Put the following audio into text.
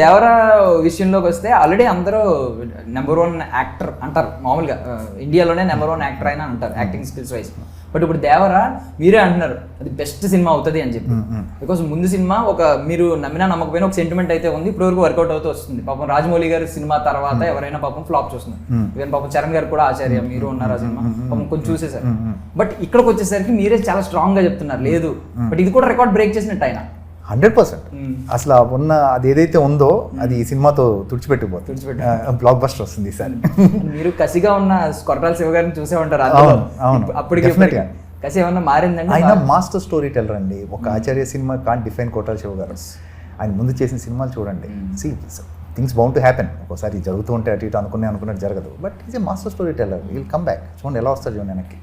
దేవరా విషయంలోకి వస్తే ఆల్రెడీ అందరూ నెంబర్ వన్ యాక్టర్ అంటారు. మామూలుగా ఇండియాలోనే నెంబర్ వన్ యాక్టర్ అయినా అంటారు యాక్టింగ్ స్కిల్స్ వైజ్ బట్ ఇప్పుడు దేవరా మీరే అంటున్నారు అది బెస్ట్ సినిమా అవుతుంది అని చెప్పి. బికాస్ ముందు సినిమా ఒక మీరు నమ్మినా నమ్మకపోయినా ఒక సెంటిమెంట్ అయితే ఉంది ఇప్పుడు వరకు వర్కౌట్ అవుతూ వస్తుంది. పాపం రాజమౌళి గారి సినిమా తర్వాత ఎవరైనా పాపం ఫ్లాప్ చూస్తున్నారు. ఈవెన్ పాపం చరణ్ గారు కూడా ఆచార్య మీరు ఉన్నారు ఆ సినిమా పాపం కొంచెం చూసేసారు. బట్ ఇక్కడికి వచ్చేసరికి మీరే చాలా స్ట్రాంగ్గా చెప్తున్నారు లేదు. బట్ ఇది కూడా రికార్డ్ బ్రేక్ చేసినట్టు ఆయన. Hundred percent. అసలు ఉన్న అది ఏదైతే ఉందో అది ఈ సినిమాతో తుడిచిపెట్టిపోతుంది తుడిచిపెట్టు. బ్లాక్ బస్టర్ వస్తుంది ఈసారి. మీరు కసిగా ఉన్న కొట్టాల శివ గారిని చూసే ఉంటారు. అవును. ఇప్పటికి. కసి ఏమన్నా మారిందండి? ఆయన మాస్టర్ స్టోరీ టెల్లర్ అండి. ఒక Acharya cinema can't define Kotala Siva garu. ఆయన ముందు చేసిన సినిమాలు చూడండి. See things bound to happen ఒకసారి జరుగుతూ ఉంటే అటు ఇటు అనుకునే అనుకున్నట్టు జరగదు. But is a master storyteller will come back చూడండి ఎలా వస్తారు చూడండి వెనక్కి.